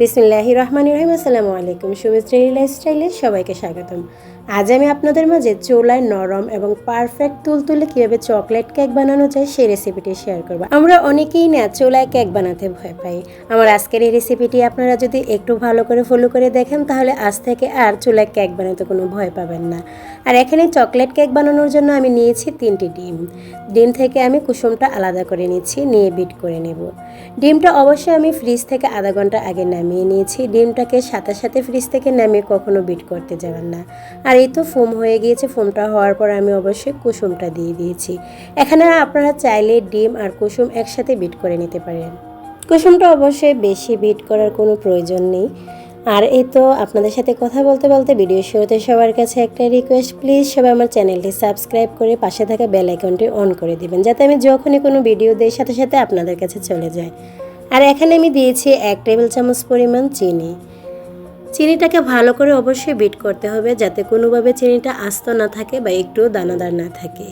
বিসমিল্লাহি রহমান রহিম। আসসালামু আলাইকুম। সুমিত্রী লাইফস্টাইলে সবাইকে স্বাগতম। আজ আমি আপনাদের মাঝে চোলায় নরম এবং পারফেক্ট তুলতুলে কীভাবে চকলেট কেক বানানো যায় সেই রেসিপিটি শেয়ার করব। আমরা অনেকেই না চোলায় কেক বানাতে ভয় পাই। আমার আজকের এই রেসিপিটি আপনারা যদি একটু ভালো করে ফলো করে দেখেন, তাহলে আজ থেকে আর চোলায় কেক বানাতে কোনো ভয় পাবেন না। আর এখানে চকলেট কেক বানানোর জন্য আমি নিয়েছি তিনটি ডিম। ডিম থেকে আমি কুসুমটা আলাদা করে নিচ্ছি, নিয়ে বিট করে নেব। ডিমটা অবশ্যই আমি ফ্রিজ থেকে আধা ঘণ্টা আগে নামিয়ে নিয়েছি। ডিমটাকে সাথে সাথে ফ্রিজ থেকে নামিয়ে কখনো বিট করতে যাবেন না। আর এই তো ফোম হয়ে গিয়েছে, ফোমটা হওয়ার পর আমি অবশ্যই কুসুমটা দিয়ে দিয়েছি। এখানে আপনারা চাইলে ডিম আর কুসুম একসাথে বিট করে নিতে পারেন। কুসুমটা অবশ্যই বেশি বিট করার কোনো প্রয়োজন নেই। আর এই তো আপনাদের সাথে কথা বলতে বলতে ভিডিও শুরুতে সবার কাছে একটা রিকোয়েস্ট প্লিজ সবাই আমার চ্যানেলটি সাবস্ক্রাইব করে পাশে থাকা বেল আইকনটি অন করে দিবেন, যাতে আমি যখনই কোনো ভিডিও দিই সাথে সাথে আপনাদের কাছে চলে যায়। আর এখানে আমি দিয়েছি এক টেবিল চামচ পরিমাণ চিনি। চিনিটাকে ভালো করে অবশ্যই বিট করতে হবে যাতে কোনোভাবে চিনিটা আস্ত না থাকে বা একটু দানাদার না থাকে।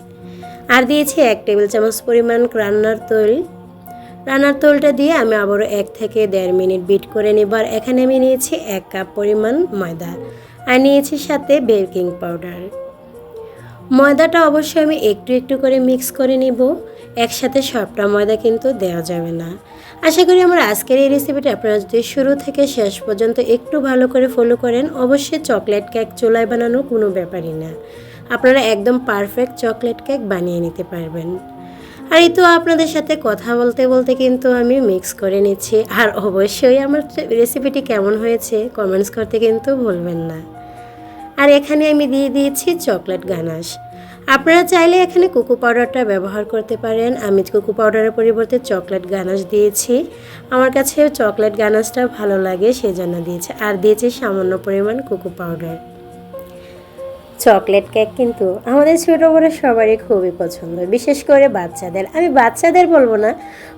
আর দিয়েছি এক টেবিল চামচ পরিমাণ রান্নার তৈল। রান্নার তৈলটা দিয়ে আমি আবারও এক থেকে দেড় মিনিট বিট করে নেব আর এখানে আমি নিয়েছি এক কাপ পরিমাণ ময়দা। আর নিয়েছি সাথে বেকিং পাউডার। ময়দাটা অবশ্যই আমি একটু একটু করে মিক্স করে নিব। একসাথে সবটা ময়দা কিন্তু দেওয়া যাবে না। আশা করি আমার আজকের এই রেসিপিটা আপনারা যদি শুরু থেকে শেষ পর্যন্ত একটু ভালো করে ফলো করেন, অবশ্যই চকলেট কেক চুলায় বানানো কোনো ব্যাপারই না। আপনারা একদম পারফেক্ট চকলেট কেক বানিয়ে নিতে পারবেন। আর এই তো আপনাদের সাথে কথা বলতে বলতে কিন্তু আমি মিক্স করে নিচ্ছি। আর অবশ্যই আমার রেসিপিটি কেমন হয়েছে কমেন্টস করতে কিন্তু ভুলবেন না। আর এখানে আমি দিয়ে দিয়েছি চকলেট গানাস আপনারা চাইলে এখানে কোকো পাউডারটা ব্যবহার করতে পারেন। আমি কোকো পাউডারের পরিবর্তে চকলেট গানাস দিয়েছি। আমার কাছে চকলেট গানাশটা ভালো লাগে সেই জন্য দিয়েছি। আর দিয়েছি সামান্য পরিমাণ কোকো পাউডার। চকলেট কেক কিন্তু আমাদের ছোটো বড় সবারই খুবই পছন্দ, বিশেষ করে বাচ্চাদের। আমি বাচ্চাদের বলব না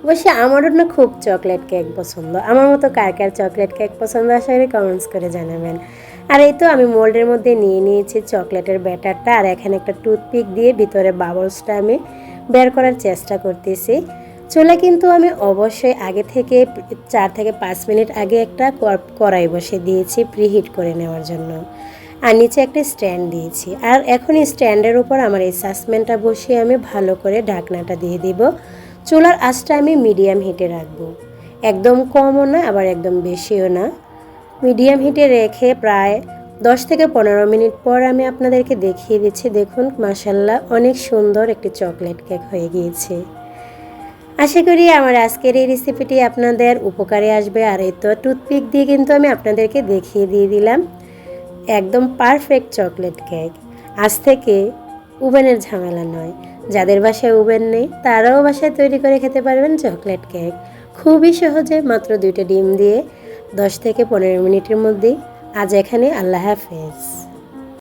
অবশ্যই আমারও না খুব চকলেট কেক পছন্দ। আমার মতো কার কার চকলেট কেক পছন্দ আশা করি কমেন্টস করে জানাবেন। আর এই তো আমি মোল্ডের মধ্যে নিয়ে নিয়েছি চকলেটের ব্যাটারটা, আর এখানে একটা টুথপিক দিয়ে ভিতরে বাবলসটা আমি বের করার চেষ্টা করতেছি। চুলে কিন্তু আমি অবশ্যই আগে থেকে চার থেকে পাঁচ মিনিট আগে একটা কড়াই বসে দিয়েছি, প্রিহিট করে নেওয়ার জন্য। আর নিচে একটা স্ট্যান্ড দিয়েছি। আর এখন এই স্ট্যান্ডের উপর আমার এই সাসপেনটা বসিয়ে আমি ভালো করে ঢাকনাটা দিয়ে দিব। চুলার আঁচটা আমি মিডিয়াম হিটে রাখব। একদম কমও না, আবার একদম বেশিও না। মিডিয়াম হিটে রেখে প্রায় দশ থেকে পনেরো মিনিট পর আমি আপনাদেরকে দেখিয়ে দিচ্ছি। দেখুন মাসাল্লাহ অনেক সুন্দর একটি চকলেট কেক হয়ে গিয়েছে। আশা করি আমার আজকের এই রেসিপিটি আপনাদের উপকারে আসবে। আর এই তো টুথপিক দিয়ে কিন্তু আমি আপনাদেরকে দেখিয়ে দিয়ে দিলাম। একদম পারফেক্ট চকলেট কেক আজ থেকে ওভেনের ঝামেলা নয়। যাদের বাসায় ওভেন নেই, তারাও বাসায় তৈরি করে খেতে পারবেন চকলেট কেক খুবই সহজে মাত্র দুইটা ডিম দিয়ে দশ থেকে পনেরো মিনিটের মধ্যেই। আজ এখানে আল্লাহ হাফেজ।